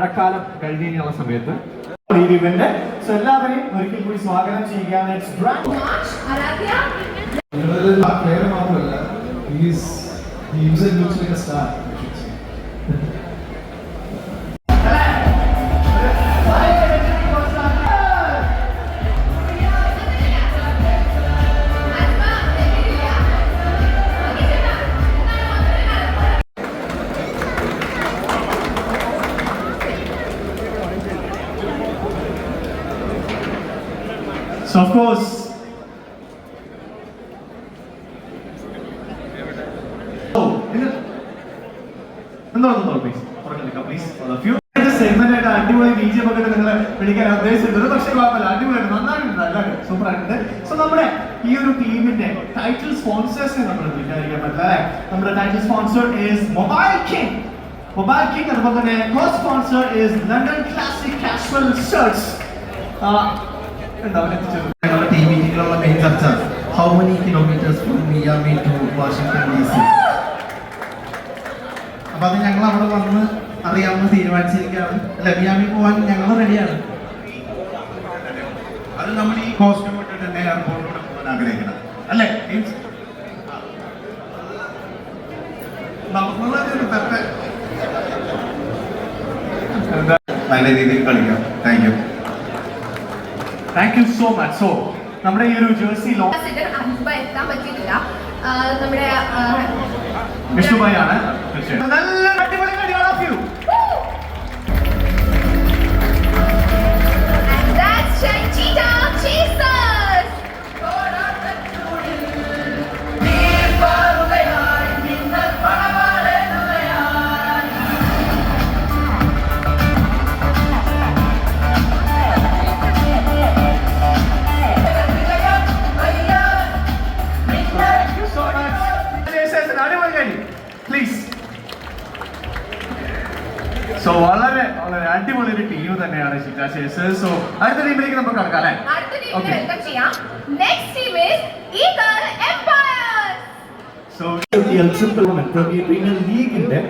മഴക്കാലം കഴിഞ്ഞ് കഴിഞ്ഞുള്ള സമയത്ത് ഈ എല്ലാവരെയും ഒരിക്കൽ കൂടി സ്വാഗതം ചെയ്യുകയാണ്. ബ്രാൻഡ് മാത്രമല്ല സ്റ്റാർ you. ഇത് segment ആയിട്ട് അടിപൊളി BGM ഒക്കെ ഇട്ട് നിങ്ങളെ വിളിക്കാൻ ഉദ്ദേശിച്ചിട്ടുണ്ട് പക്ഷേ കുഴപ്പമില്ല. അടിപൊളിയായിട്ട് നന്നായിട്ടുണ്ട് എല്ലാവരും സൂപ്പർ ആയിട്ടുണ്ട് സോ നമ്മുടെ ഈ ഒരു ടീമിന്റെ ടൈറ്റിൽ സ്പോൺസേഴ്സിനെ നമ്മൾ വിചാരിക്കാൻ പറ്റില്ല നമ്മുടെ title sponsor is Mobile King Mobile King അതുപോലെ തന്നെ co sponsor is London Classic Casual Shirts main how അപ്പൊ അത് ഞങ്ങൾ അവിടെ വന്ന് അറിയാമെന്ന് തീരുമാനിച്ചിരിക്കുകയാണ്. അല്ല മിയാമി പോകാൻ ഞങ്ങൾ റെഡിയാണ് അത് നമ്മൾ ഈ കോസ്റ്റ്യൂം ഇട്ടിട്ട് എയർപോർട്ടിലൂടെ പോകാൻ ആഗ്രഹിക്കണം അല്ലേ. നല്ല രീതിയിൽ കളിക്കാം. Thank you thank you so much so നമ്മുടെ ഈ ഒരു ജേഴ്സി ലോ എത്താൻ പറ്റിയിട്ടില്ല. നമ്മുടെ വിഷ്ണുഭായി ആണ്. തീർച്ചയായും. നല്ല സോ വളരെ വളരെ അടിപൊളി ഒരു ടീം തന്നെയാണ് ശേഷ് സോ അടുത്ത ടീമിലേക്ക് നമുക്ക് കടക്കാം അല്ലേ? സോ പ്രീമിയർ ലീഗിന്റെ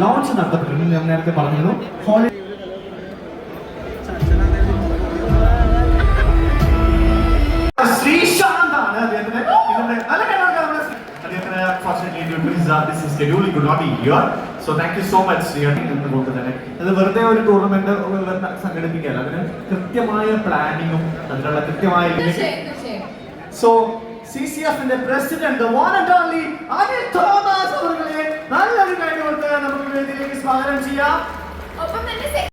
ലോഞ്ച് നടത്തപ്പെട്ടിരുന്നു ഞാൻ നേരത്തെ പറഞ്ഞിരുന്നു. ഹോളി കൊണ്ട് തന്നെ അത് വെറുതെ ഒരു ടൂർണമെന്റ് സംഘടിപ്പിക്കുകയല്ല. അതിന് കൃത്യമായ പ്ലാനിങ്ങും അതിനുള്ള കൃത്യമായ സോ സി സി എഫിന്റെ പ്രസിഡന്റ് അനിൽ തോമസ് അവരുടെ നല്ലൊരു കൈ കൊടുത്ത് നമുക്ക് വേദിയിലേക്ക് സ്വാഗതം ചെയ്യാം. ഒപ്പം തന്നെ